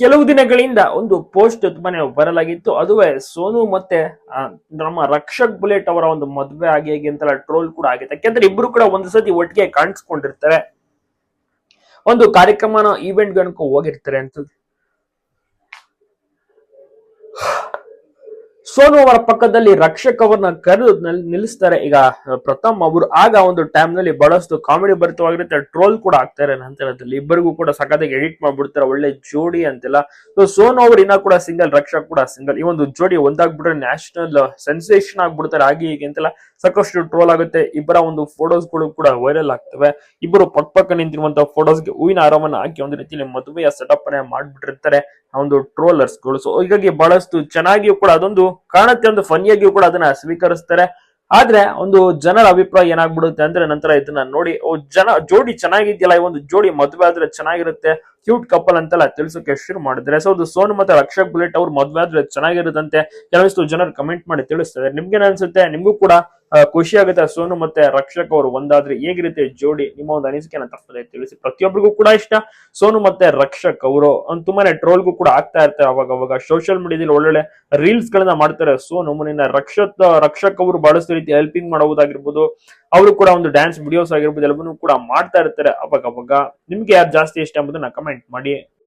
ಕೆಲವು ದಿನಗಳಿಂದ ಒಂದು ಪೋಸ್ಟ್ ತುಂಬಾನೇ ವೈರಲ್ ಆಗಿತ್ತು. ಅದುವೇ ಸೋನು ಮತ್ತೆ ನಮ್ಮ ರಕ್ಷಕ್ ಬುಲೆಟ್ ಅವರ ಒಂದು ಮದುವೆ ಆಗಿ ಹೇಗೆ ಅಂತೆಲ್ಲ ಟ್ರೋಲ್ ಕೂಡ ಆಗಿದೆ ಯಾಕೆಂದ್ರೆ ಇಬ್ರು ಕೂಡ ಒಂದು ಸತಿ ಒಟ್ಟಿಗೆ ಕಾಣಿಸ್ಕೊಂಡಿರ್ತಾರೆ ಒಂದು ಕಾರ್ಯಕ್ರಮನ ಈವೆಂಟ್ ಗಣಕ ಹೋಗಿರ್ತಾರೆ ಅಂತ. ಸೋನು ಅವರ ಪಕ್ಕದಲ್ಲಿ ರಕ್ಷಕವನ್ನ ಕರೆದು ನಿಲ್- ನಿಲ್ಲಿಸ್ತಾರೆ. ಈಗ ಪ್ರಥಮ್ ಅವರು ಆಗ ಒಂದು ಟೈಮ್ನಲ್ಲಿ ಬಹಳಷ್ಟು ಕಾಮಿಡಿ ಭರಿತವಾಗಿರುತ್ತೆ. ಟ್ರೋಲ್ ಕೂಡ ಆಗ್ತಾರೆ ನಂತರದಲ್ಲಿ ಇಬ್ಬರಿಗೂ ಕೂಡ ಸಖತ್ತಾಗಿ ಎಡಿಟ್ ಮಾಡ್ಬಿಡ್ತಾರೆ. ಒಳ್ಳೆ ಜೋಡಿ ಅಂತೆಲ್ಲ. ಸೊ ಸೋನು ಅವರು ಇನ್ನ ಕೂಡ ಸಿಂಗಲ್ ರಕ್ಷಕ್ ಕೂಡ ಸಿಂಗಲ್ ಈ ಒಂದು ಜೋಡಿ ಒಂದಾಗ್ಬಿಟ್ರೆ ನ್ಯಾಷನಲ್ ಸೆನ್ಸೇಷನ್ ಆಗ್ಬಿಡ್ತಾರೆ. ಹಾಗೆ ಹೀಗೆ ಅಂತೆಲ್ಲ ಸಾಕಷ್ಟು ಟ್ರೋಲ್ ಆಗುತ್ತೆ. ಇಬ್ಬರ ಒಂದು ಫೋಟೋಸ್ಗಳು ಕೂಡ ವೈರಲ್ ಆಗ್ತವೆ. ಇಬ್ಬರು ಪಕ್ಕ ಪಕ್ಕ ನಿಂತಿರುವಂತಹ ಫೋಟೋಸ್ಗೆ ಹೂವಿನ ಆರಾಮನ್ನ ಹಾಕಿ ಒಂದು ರೀತಿಯಲ್ಲಿ ಮದುವೆಯ ಸೆಟಪ್ ಅನ್ನ ಮಾಡ್ಬಿಟ್ಟಿರ್ತಾರೆ. ಒಂದು ಟ್ರೋಲರ್ಸ್ಗಳು ಸೊ ಹೀಗಾಗಿ ಬಹಳಷ್ಟು ಚೆನ್ನಾಗಿಯೂ ಕೂಡ ಅದೊಂದು ಕಾಣುತ್ತೆ, ಒಂದು ಫನಿಯಾಗಿಯೂ ಕೂಡ ಅದನ್ನ ಸ್ವೀಕರಿಸ್ತಾರೆ. ಆದ್ರೆ, ಒಂದು ಜನರ ಅಭಿಪ್ರಾಯ ಏನಾಗ್ಬಿಡುತ್ತೆ ಅಂದ್ರೆ, ನಂತರ ಇದನ್ನ ನೋಡಿ, ಓ, ಜನ, ಜೋಡಿ ಚೆನ್ನಾಗಿದ್ಯಲ್ಲ, ಈ ಒಂದು ಜೋಡಿ ಮದುವೆ ಆದ್ರೆ ಚೆನ್ನಾಗಿರುತ್ತೆ ಕ್ಯೂಟ್ ಕಪಲ್ ಅಂತೆಲ್ಲ ತಿಳಿಸೋಕೆ ಶುರು ಮಾಡಿದ್ರೆ. ಸೊ ಅದು ಸೋನು ಮತ್ತೆ ರಕ್ಷಕ್ ಬುಲೆಟ್ ಅವ್ರು ಮದುವೆ ಆದ್ರೆ ಚೆನ್ನಾಗಿರುತ್ತಂತೆ. ಕೆಲವಷ್ಟು ಜನರು ಕಮೆಂಟ್ ಮಾಡಿ ತಿಳಿಸ್ತಾರೆ. ನಿಮ್ಗೇನ್ ಅನ್ಸುತ್ತೆ? ನಿಮ್ಗೂ ಕೂಡ ಖುಷಿ ಆಗುತ್ತೆ ಸೋನು ಮತ್ತೆ ರಕ್ಷಕ್ ಅವರು ಒಂದಾದ್ರೆ ಹೇಗಿರುತ್ತೆ? ಜೋಡಿ ನಿಮ್ಮ ಒಂದು ಅನಿಸಿಕೆನ ತಪ್ಪದೆ ತಿಳಿಸಿ. ಪ್ರತಿಯೊಬ್ಬರಿಗೂ ಕೂಡ ಇಷ್ಟ. ಸೋನು ಮತ್ತೆ ರಕ್ಷಕ್ ಅವರು ಒಂದು ತುಂಬಾನೇ ಟ್ರೋಲ್ಗೂ ಕೂಡ ಆಗ್ತಾ ಇರ್ತಾರೆ ಅವಾಗ ಅವಾಗ. ಸೋಷಿಯಲ್ ಮೀಡಿಯಾದಲ್ಲಿ ಒಳ್ಳೊಳ್ಳೆ ರೀಲ್ಸ್ ಗಳನ್ನ ಮಾಡ್ತಾರೆ. ಸೋನು ಮುನಿನ ರಕ್ಷತ್, ರಕ್ಷಕ್ ಅವರು ಬಹಳಷ್ಟು ರೀತಿ ಹೆಲ್ಪಿಂಗ್ ಮಾಡುವುದಾಗಿರ್ಬೋದು ಅವರು ಕೂಡ ಒಂದು ಡ್ಯಾನ್ಸ್ ವಿಡಿಯೋಸ್ ಆಗಿರ್ಬೋದು. ಎಲ್ಲವನ್ನೂ ಕೂಡ ಮಾಡ್ತಾ ಇರ್ತಾರೆ ಅವಾಗ ಅವಾಗ. ನಿಮ್ಗೆ ಯಾರು ಜಾಸ್ತಿ ಇಷ್ಟ ಎಂಬುದನ್ನ ಕಮೆಂಟ್ ಮಾಡಿ.